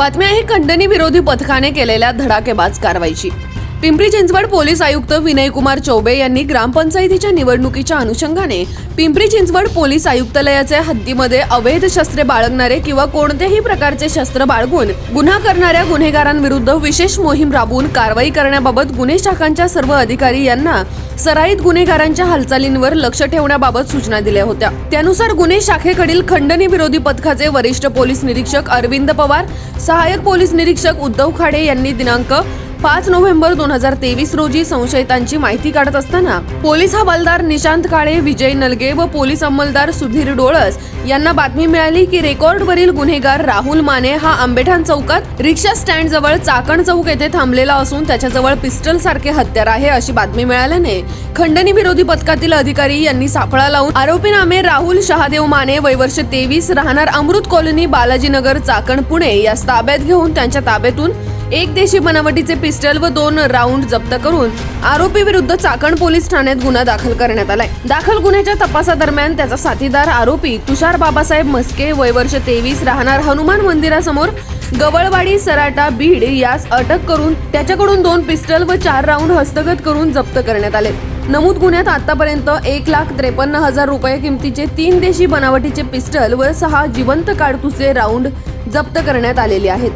बातमी आहे खंडणी विरोधी पथकाने केलेल्या धडाकेबाज कारवाईची. पिंपरी चिंचवड पोलीस आयुक्त विनयकुमार चौबे यांनी ग्रामपंचायतीच्या निवडणुकीच्या अनुषंगाने पिंपरी चिंचवड पोलीस आयुक्तालयाच्या हद्दीमध्ये अवैध शस्त्रे बाळगणारे किंवा कोणत्याही प्रकारचे शस्त्र बाळगून गुन्हा करणाऱ्या गुन्हेगारांविरुद्ध विशेष मोहीम राबवून कारवाई करण्याबाबत गुन्हे शाखांच्या सर्व अधिकारी यांना सराईत गुन्हेगारांच्या हालचालींवर लक्ष ठेवण्याबाबत सूचना दिल्या होत्या. त्यानुसार गुन्हे शाखेकडील खंडणी विरोधी पथकाचे वरिष्ठ पोलीस निरीक्षक अरविंद पवार सहाय्यक पोलीस निरीक्षक उद्धव खाडे यांनी दिनांक पाच नोव्हेंबर दोन हजार तेवीस रोजी संशयितांची माहिती काढत असताना पोलीस हवालदार निशांत काळे विजय नलगे व पोलीस अंमलदार सुधीर डोळस यांना बातमी मिळाली की रेकॉर्डवरील गुन्हेगार राहुल माने हा आंबेठाण चौकात रिक्षा स्टँड जवळ चाकण चौक येथे थांबलेला असून त्याच्याजवळ पिस्टल सारखे हत्यार आहे अशी बातमी मिळाल्याने खंडणी विरोधी पथकातील अधिकारी यांनी सापळा लावून आरोपी नामे राहुल शहादेव माने वयवर्ष तेवीस राहणार अमृत कॉलनी बालाजीनगर चाकण पुणे या ताब्यात घेऊन त्यांच्या ताब्यातून एक देशी बनावटीचे पिस्टल व दोन राऊंड जप्त करून आरोपी विरुद्ध चाकण पोलीस ठाण्यात गुन्हा दाखल करण्यात आलाय. दाखल गुन्ह्याच्या तपासादरम्यान त्याचा साथीदार आरोपी तुषार बाबासाहेब मस्के वयवर्ष तेवीस राहणार हनुमान मंदिरासमोर गवळवाडी सराटा बीड यास अटक करून त्याच्याकडून दोन पिस्टल व चार राऊंड हस्तगत करून जप्त करण्यात आले. नमूद गुन्ह्यात आतापर्यंत एक लाख त्रेपन्न हजार रुपये किमतीचे तीन देशी बनावटीचे पिस्टल व सहा जिवंत काडतुसे राऊंड जप्त करण्यात आलेले आहेत.